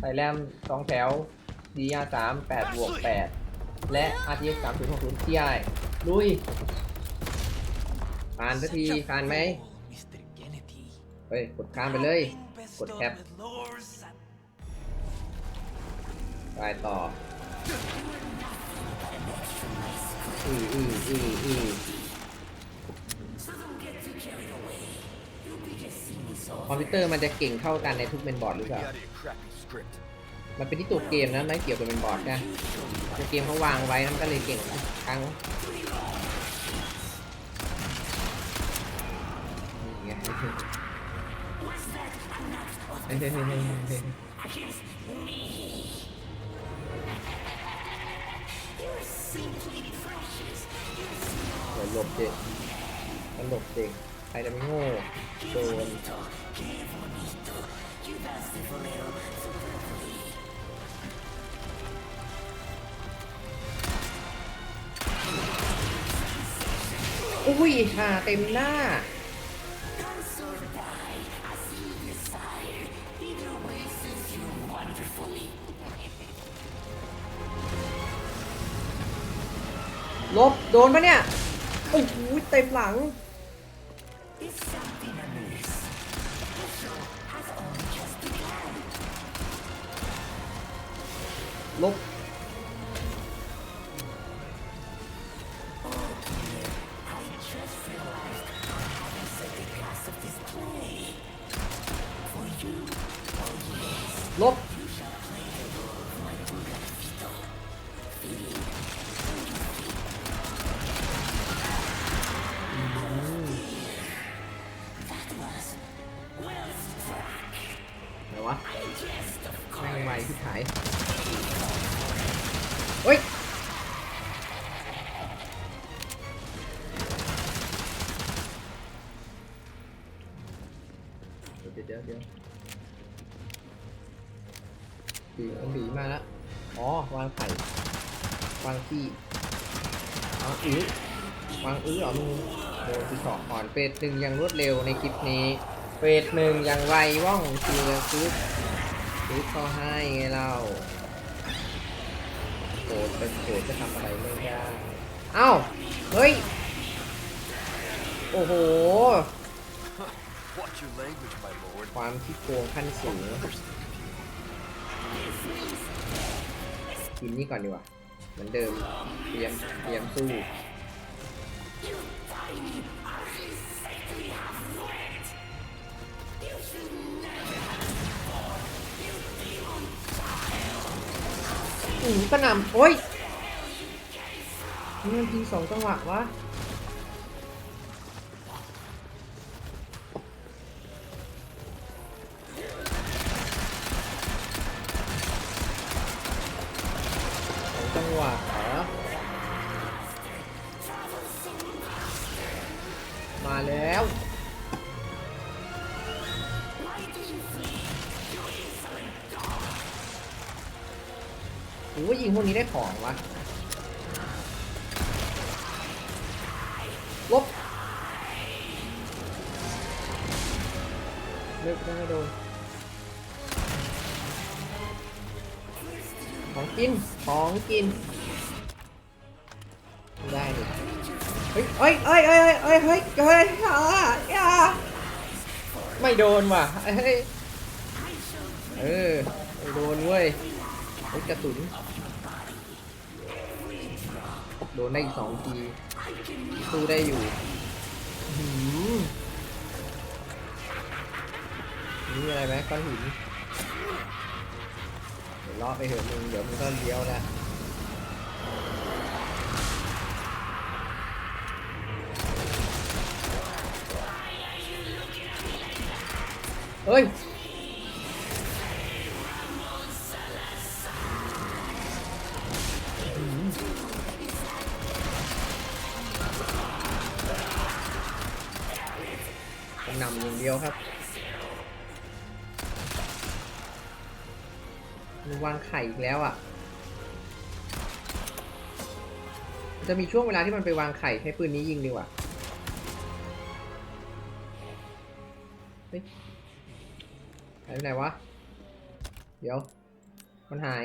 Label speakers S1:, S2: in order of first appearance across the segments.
S1: ไซแลมสองแถว DR สามแปดบวกแปดและ RTX สามศูนย์หกศูนย์ที่ไอลุยผ่านสักทีผ่านไหมเฮ้ย กดข้ามไปเลย กดแคปไปต่ออืออืออืออือ คอมพิวเตอร์มันจะเก่งเท่ากันในทุกเมนบอร์ดหรือเปล่า มันเป็นที่ตัวเกมนะไม่เกี่ยวกับเมนบอร์ดนะตัวเกมเขาวางไว้มันก็เลยเก่งครั้งนี่ไงเฮ้ยเฮ้ยเฮ้ยเฮ้ยเฮ้ยหลบเด็กหลบเด็กใครจะไม่โง่โดน อุ้ยห่าเต็มหน้า ลบ โดนปะเนี่ย โอ้โหเต็มหลัง ลบลบไหนวะแม่ง ไวที่ขายเฮ้ยเดี๋ยวเดี๋ยวเดี๋ยวบีมันบีมาแล้วอ๋อ วางไข่วางขี้วางอื้อวางอื้อเหรอมึงโดนที่สองก่อนเฟสหนึ่งยังรวดเร็วในคลิปนี้เฟสหนึ่งยังไวว่องทีละซุป ซุปเขาให้ไงเราโกรธเป็นโกรธจะทำอะไรไม่ได้เอ้าเฮ้ย โอ้โห
S2: Watch your language, my lord.
S1: ความที่โกงขั้นสูง กินนี่ก่อนดีกว่า เหมือนเดิม เตรียม เตรียมสู้ อืมกระหน่ำโอ้ยนี่มันทีสองจังหวะวะสองจังหวะเหรอมาแล้ว โอ้ยยิงพวกนี้ได้ของวะลบเลิกได้ไม่โดนของกิน ของกิน ได้ดิเฮ้ยเฮ้ยเฮ้ยเฮ้ยเฮ้ยเฮ้ยเฮ้ยอย่าอย่าไม่โดนว่ะเฮ้ย เออ ไม่โดนเว้ยเฮ้ยกระสุน ดนได้อีกสองทีสู้ได้อยู่อื้อหือนี่อะไรไหมก้อนหินเดี๋ยวเลาะไปเถอะมึงเดี๋ยวมึงก็เลี้ยวนะเฮ้ย มันวางไข่อีกแล้วอะ จะมีช่วงเวลาที่มันไปวางไข่ให้ปืนนี้ยิงดีกว่าเฮ้ยหายไปไหนวะ เดี๋ยว มันหาย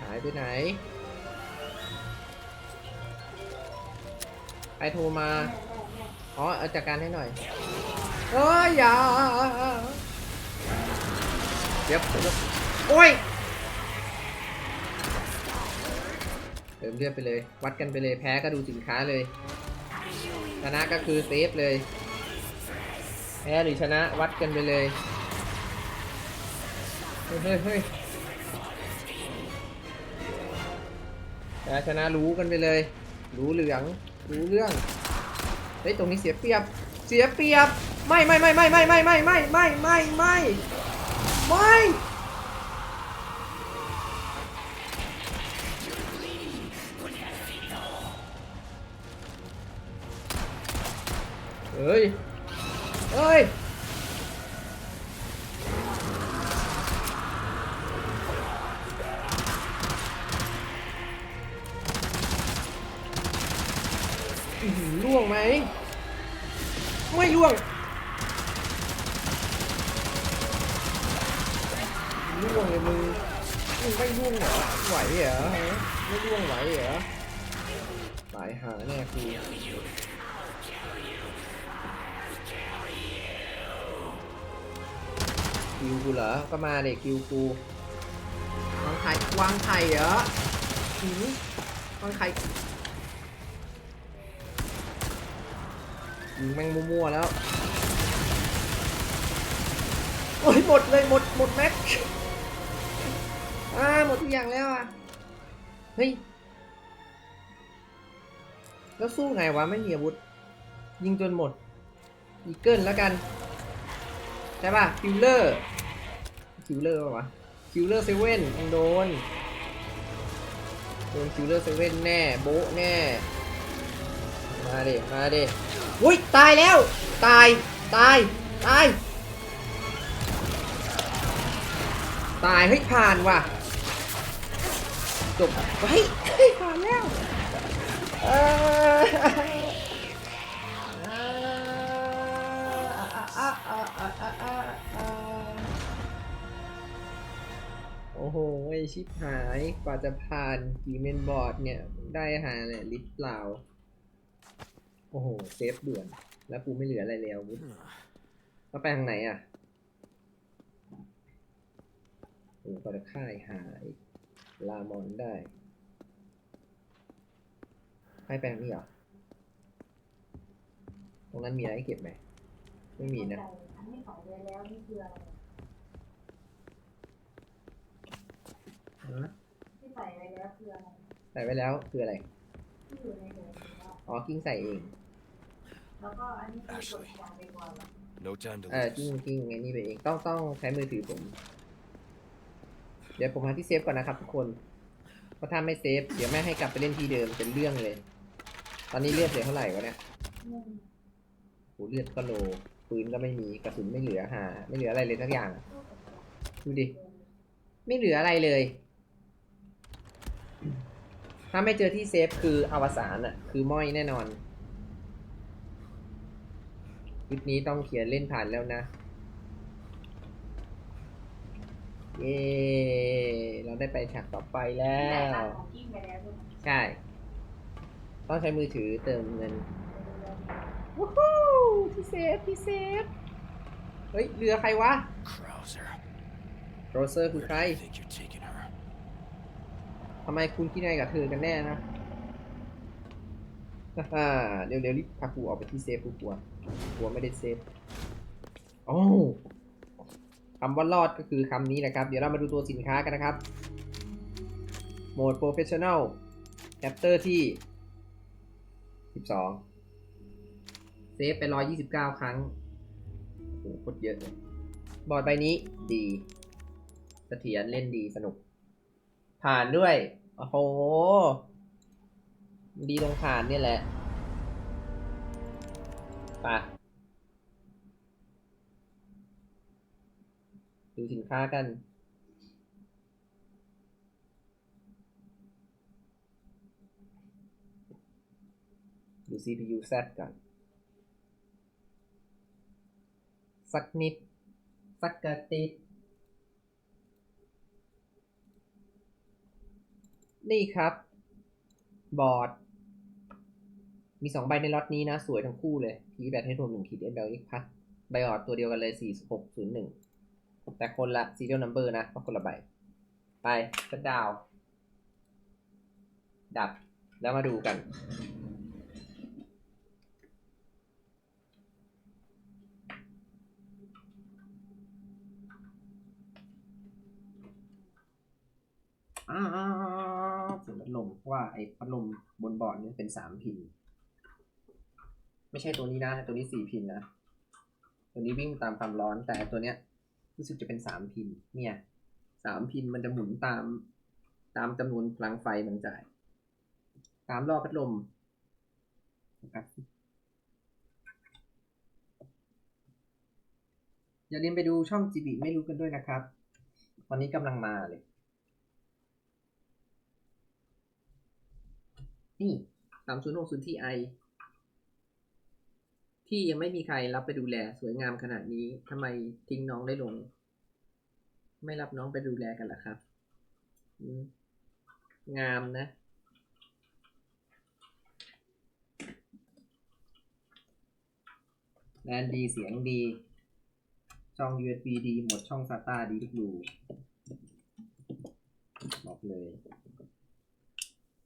S1: หายไปไหน ครโทรมา อ๋อเอาจัดการให้หน่อยเอ้ยอย่าเดี๋ยวเรียวโอ้ยเติมเลือดไปเลย วัดกันไปเลย แพ้ก็ดูสินค้าเลย ชนะก็คือเซฟเลย แพ้หรือชนะวัดกันไปเลย เฮ้ยเฮ้ยเฮ้ยชนะรู้กันไปเลย รู้เหลือง รู้เรื่องเฮ้ยตรงนี้เสียเปรียบ เสียเปรียบ ไม่ไม่ไม่ไม่ไม่ไม่ไม่ไม่ไม่ไม่ไม่ไม่เฮ้ย คิวกูเหรอ ก็มาเด็กคิวกูวางไข่วางไข่เหรอหือวางไข่ยิงแม่งมั่วๆแล้ว โอ้ยหมดเลยหมดหมดแม็กอ่าหมดทุกอย่างแล้วอะ เฮ้ย แล้วสู้ไงวะไม่มีอาวุธ ยิงจนหมด อีเกิลแล้วกัน ใช่ป่ะคิวเลอร์คิวเลอร์ป่ะวะคิวเลอร์เซเว่นยังโดนโดนคิวเลอร์เซเว่นแน่โบะแน่ มาดิมาดิอุ้ยตายแล้ว ตาย ตาย ตาย ตาย เฮ้ย ผ่านว่ะ จบเฮ้ยเฮ้ยผ่านแล้วเออ ชิบหายกว่าจะผ่านกีเมนบอร์ดเนี่ย ได้หาเนี่ยลิฟต์เปล่า โอ้โห เซฟด่วน แล้วกูไม่เหลืออะไรแล้ววุฒแล้วไปทางไหนอะโอ้โหกว่าจะค่ายหาย ลามอนได้ให้ไปทางนี้เหรอ ตรงนั้นมีอะไรให้เก็บไหม ไม่มีนะ
S3: อันนี้ใส่ไว้แล้วนี่คืออะไร
S1: ฮะ
S3: ที่ใส่ไว้แล้วคืออะไร
S1: ใส่ไว้แล้วคืออะไร
S3: ที่อยู่ในหัวเรา
S1: อ๋อกิ้งใส่เอง
S3: แล้วก็อันนี้คือกดวางไปก่อนเหรอ
S2: No time to
S1: เออ
S2: lose.
S1: กิ้งกิ้งไงนี่ไปเองต้องต้องใช้มือถือผม เดี๋ยวผมหาที่เซฟก่อนนะครับทุกคน เพราะถ้าไม่เซฟเดี๋ยวแม่ให้กลับไปเล่นที่เดิมเป็นเรื่องเลย ตอนนี้เลือดเหลือเท่าไหร่วะเนี่ย
S3: อืม
S1: โหเลือดก็โลปืนก็ไม่มีกระสุนไม่เหลือหา ไม่เหลืออะไรเลยสักอย่างอะดูดิ ไม่เหลืออะไรเลย ถ้าไม่เจอที่เซฟคืออวสานอะ คือม้อยแน่นอนคลิปนี้ต้องเขียนเล่นผ่านแล้วนะ เย้เราได้ไปฉากต่อไปแล้
S3: ที่ไหน
S1: ว
S3: ตัดของกิ้งไปแล้วใช่ไหม
S1: ใช่ ต้องใช้มือถือเติมเงินวู้ฮู้ที่เซฟที่เซฟ เฮ้ย เรือใครวะ
S2: Krauser.
S1: โรเซอร์คือใคร ทำไมคุณคิดไงกับเธอกันแน่นะฮ่าเร็วๆรีบพากูออกไปที่เซฟกูกลัวกลัวไม่ได้เซฟโอ้คำว่ารอดก็คือคำนี้นะครับ เดี๋ยวเรามาดูตัวสินค้ากันนะครับ โหมด Professional Chapter ที่ 12 เซฟไป 129 ครั้ง โอ้โหโคตรเยอะเลย บอร์ดใบนี้ดี เสถียรเล่นดีสนุก ผ่านด้วย โอ้โห ดีตรงผ่านเนี่ยแหละไปดูสินค้ากัน ดู CPU Z ก่อนสักนิด สักกระติด นี่ครับ บอร์ด มีสองใบในล็อตนี้นะ สวยทั้งคู่เลยพีแบตให้รวมหนึ่งขีดเอ็มแบลอีกพัดใบออดตัวเดียวกันเลยสี่หกศูนย์หนึ่งแต่คนละซีเรียลนัมเบอร์นะก็คนละใบ ไปกดดาว ดับแล้วมาดูกัน อ้าวเสียงพัดลมว่าไอ้พัดลมบนบอร์ดเนี่ยเป็นสามพิน ไม่ใช่ตัวนี้นะ ตัวนี้สี่พินนะ ตัวนี้วิ่งตามความร้อนแต่ตัวเนี้ยรู้สึกจะเป็นสามพิน เนี่ยสามพินมันจะหมุนตาม ตามจำนวนพลังไฟมันจ่าย ตามรอบพัดลมโฟกัสสิอย่าลืมไปดูช่องจีบีไม่รู้กันด้วยนะครับตอนนี้กำลังมาเลย นี่สามศูนย์หกศูนย์ที่ไอที่ยังไม่มีใครรับไปดูแลสวยงามขนาดนี้ทำไมทิ้งน้องได้ลง ไม่รับน้องไปดูแลกันล่ะครับ งามนะแลนดีเสียงดี ช่อง USB ดี หมดช่อง SATA ดีทุกรูบอกเลย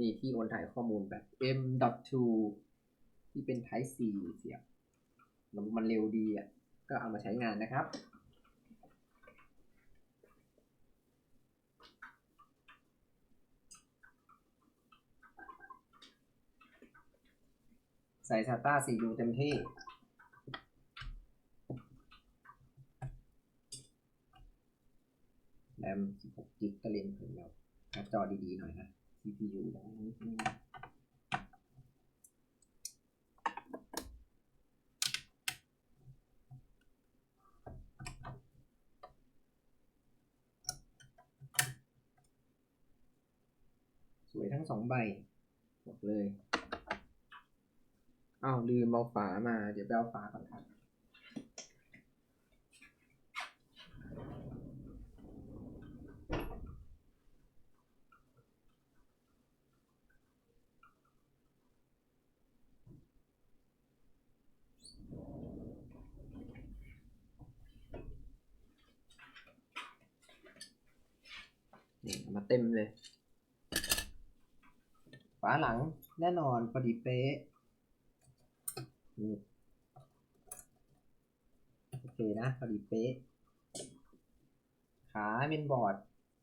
S1: นี่ที่โอนถ่ายข้อมูลแบบ M.2 ที่เป็น Type C เสียบมันเร็วดีอะ ก็เอามาใช้งานนะครับ ใส่ SATA 4U เต็มที่แรม16 กิกก็เล่นถึงแล้วหน้าจอดี ๆ หน่อยนะ CPU สวยทั้งสองใบบอกเลย อ้าวลืมเอาฝามา เดี๋ยวไปเอาฝาก่อนครับ นี่ เต็มเลยฝาหลังแน่นอนพอดีเป๊ะโอเคนะพอดีเป๊ะ ขาเป็นบอร์ด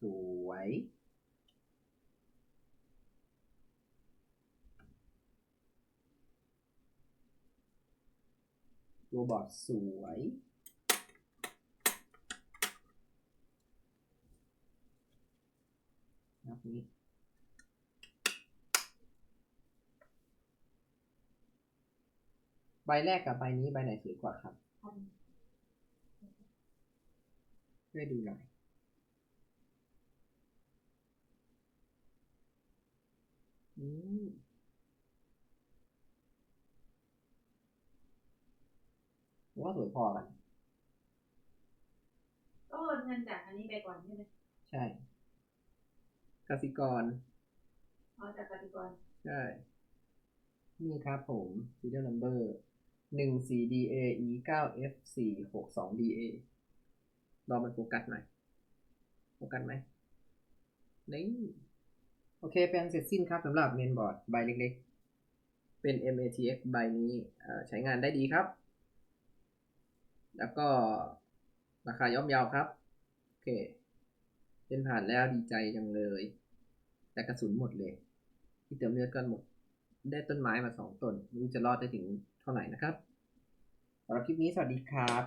S1: สวย ตัวบอร์ดสวย นับนี้ใบแรกกับใบนี้ใบไหนสวยกว่าครับ
S3: อัน
S1: ช่วยดูหน่อยอืมผมว่าสวยพอกัน
S3: ก็โอนเงินจากอันนี้ไปก่อนใช่ไหม
S1: ใช่ กสิกร
S3: เอาจากกติกร
S1: ใช่นี่ครับผม serial number หนึ่งสี่ DA E เก้า F สี่หกสอง DA รอมันโฟกัสหน่อยโฟกัสไหมนี่โอเคเป็นเสร็จสิ้นครับสำหรับเมนบอร์ดใบเล็กๆ เป็น MATX ใบนี้เอ่อใช้งานได้ดีครับ แล้วก็ราคาย่อมเยาวครับ โอเค เป็นผ่านแล้วดีใจจังเลย แต่กระสุนหมดเลย ที่เติมเลือดก็หมด ได้ต้นไม้มาสองต้นไม่รู้จะรอดได้ถึงเท่าไหร่นะครับสำหรับคลิปนี้สวัสดีครับ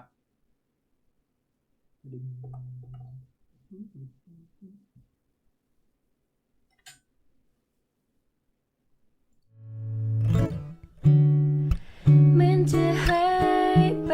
S4: เหมือนจะหายไป